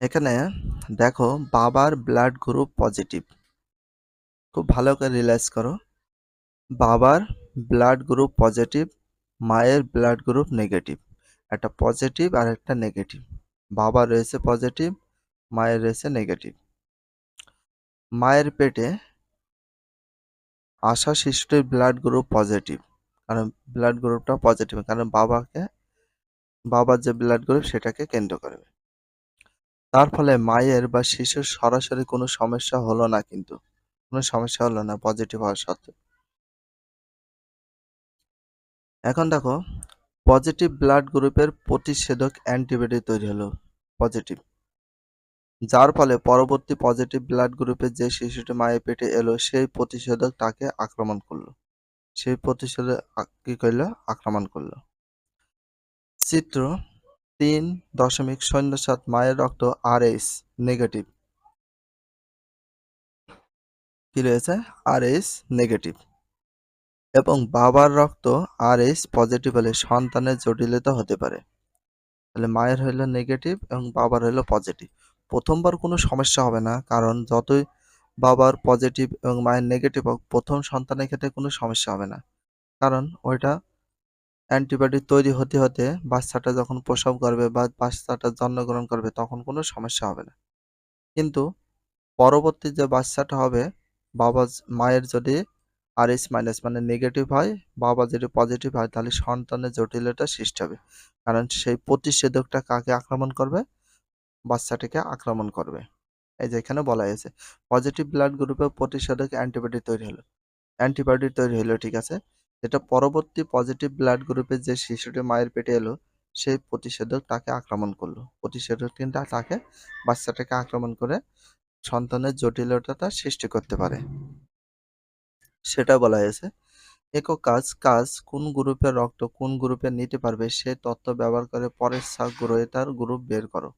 এখানে দেখো বাবার ব্লাড গ্রুপ পজিটিভ খুব ভালো করে রিয়েলাইজ করো। বাবার ব্লাড গ্রুপ পজিটিভ মায়ের ব্লাড গ্রুপ নেগেটিভ একটা পজিটিভ আর একটা নেগেটিভ বাবা রয়েছে পজিটিভ মায়ের রয়েছে নেগেটিভ মায়ের পেটে আসা শিশুটির ব্লাড গ্রুপ পজিটিভ কারণ ব্লাড গ্রুপটা পজিটিভ কারণ বাবাকে, বাবার যে ব্লাড গ্রুপ সেটাকে কেন্দ্র করবে। তার ফলে মায়ের বা শিশুর সরাসরি কোনো সমস্যা হলো না কিন্তু। কোনো সমস্যা হলো না পজিটিভ হওয়া সত্ত্বেও। এখন দেখো পজিটিভ ব্লাড গ্রুপের প্রতিষেধক অ্যান্টিবডি তৈরি হলো পজিটিভ যার ফলে পরবর্তী পজিটিভ ব্লাড গ্রুপের যে শিশুটি মায়ের পেটে এলো, সেই প্রতিষেধক তাকে আক্রমণ করল। সেই প্রতিষেধক কি করল? আক্রমণ করল। চিত্র তিন দশমিক শূন্য সাত মায়ের রক্ত আর এইচ নেগেটিভ কি রয়েছে? আর এইচ নেগেটিভ এবং বাবার রক্ত আর এইচ পজিটিভ হলে সন্তানের জটিলতা হতে পারে। তাহলে মায়ের হইল নেগেটিভ এবং বাবার হইল পজিটিভ প্রথমবার কোনো সমস্যা হবে না, কারণ যতই বাবার পজিটিভ এবং মায়ের নেগেটিভ হোক, প্রথম সন্তানের ক্ষেত্রে কোনো সমস্যা হবে না। কারণ ওইটা অ্যান্টিবডি তৈরি হতে হতে বাচ্চাটা যখন প্রসব করবে বা বাচ্চাটা জন্মগ্রহণ করবে, তখন কোনো সমস্যা হবে না। কিন্তু পরবর্তী যে বাচ্চাটা হবে, বাবা মায়ের যদি আর এস মাইনাস মানে নেগেটিভ হয়, বাবা যদি পজিটিভ হয়, তাহলে সন্তানের জটিলতা সৃষ্টি হবে। কারণ সেই প্রতিষেধকটা কাকে আক্রমণ করবে? বাচ্চাটিকে আক্রমণ করবে। এই যে এখানে বলা হয়েছে পজিটিভ ব্লাড গ্রুপে প্রতিষেধক অ্যান্টিবডি তৈরি হলো। অ্যান্টিবডি তৈরি হলো, ঠিক আছে? যেটা পরবর্তী পজিটিভ ব্লাড গ্রুপের যে শিশুটি মায়ের পেটে এলো সেই প্রতিষেধক তাকে আক্রমণ করল। প্রতিষেধক কিন্তু তাকে বাচ্চাটাকে আক্রমণ করে সন্তানের জটিলতা সৃষ্টি করতে পারে। সেটা বলা হয়েছে, একক কাজ কাজ কোন গ্রুপের রক্ত কোন গ্রুপে নিতে পারবে, সে তথ্য ব্যবহার করে পরের সাব গ্রহীতার গ্রুপ বের করো।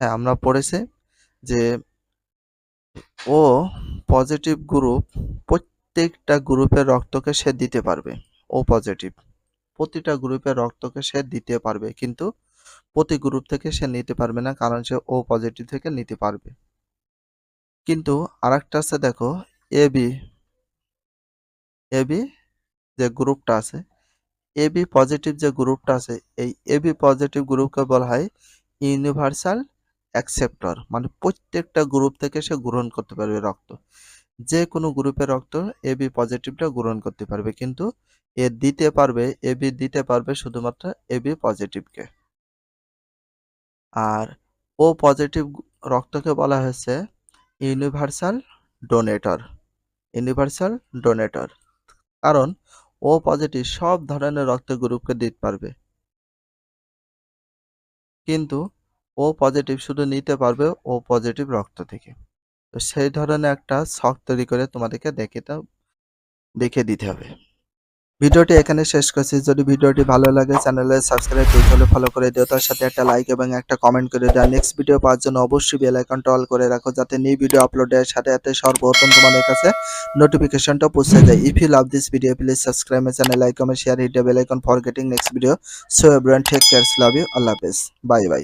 হ্যাঁ আমরা পড়েছি যে ও পজিটিভ গ্রুপ প্রত্যেকটা গ্রুপের রক্তকে সে দিতে পারবে, ও পজিটিভ প্রতিটা গ্রুপের রক্তকে সে দিতে পারবে, কিন্তু প্রতি গ্রুপ থেকে সে নিতে পারবে না, কারণ সে ও পজিটিভ থেকে নিতে পারবে। কিন্তু আরেকটা আছে, দেখো এ বি এ বি যে গ্রুপটা আছে এ বি পজিটিভ যে গ্রুপটা আছে, এই এ বি পজিটিভ গ্রুপকে বলা হয় ইউনিভার্সাল অ্যাকসেপ্টর মানে প্রত্যেকটা গ্রুপ থেকে সে গ্রহণ করতে পারবে রক্ত। যে কোনো গ্রুপের রক্ত এবি পজিটিভটা গ্রহণ করতে পারবে। কিন্তু এ দিতে পারবে এবি দিতে পারবে শুধুমাত্র এবি পজিটিভকে আর ও পজিটিভ রক্তকে বলা হয়েছে ইউনিভার্সাল ডোনেটর ইউনিভার্সাল ডোনেটর কারণ ও পজিটিভ সব ধরনের রক্ত গ্রুপকে দিতে পারবে। কিন্তু ও পজিটিভ শুধু নিতে পারবে ও পজিটিভ রক্ত থেকে। তো সেই ধরনের একটা ছক তৈরি করে তোমাদেরকে দেখে দাও দেখে দিতে হবে। ভিডিওটি এখানে শেষ করছি। যদি ভিডিওটি ভালো লাগে চ্যানেলে সাবস্ক্রাইব হলে ফলো করে দিও। তার সাথে একটা লাইক এবং একটা কমেন্ট করে দাও। নেক্সট ভিডিও পাওয়ার জন্য অবশ্যই বেল আইকনটা অল করে রাখো যাতে নিউ ভিডিও আপলোডের সাথে সাথে সর্বপ্রথম তোমাদের কাছে নোটিফিকেশনটা পৌঁছে যায়। If you love this video please subscribe my channel like comment share hit the bell icon for getting next video so everyone take cares love you আল্লাহ হাফেজ বাই বাই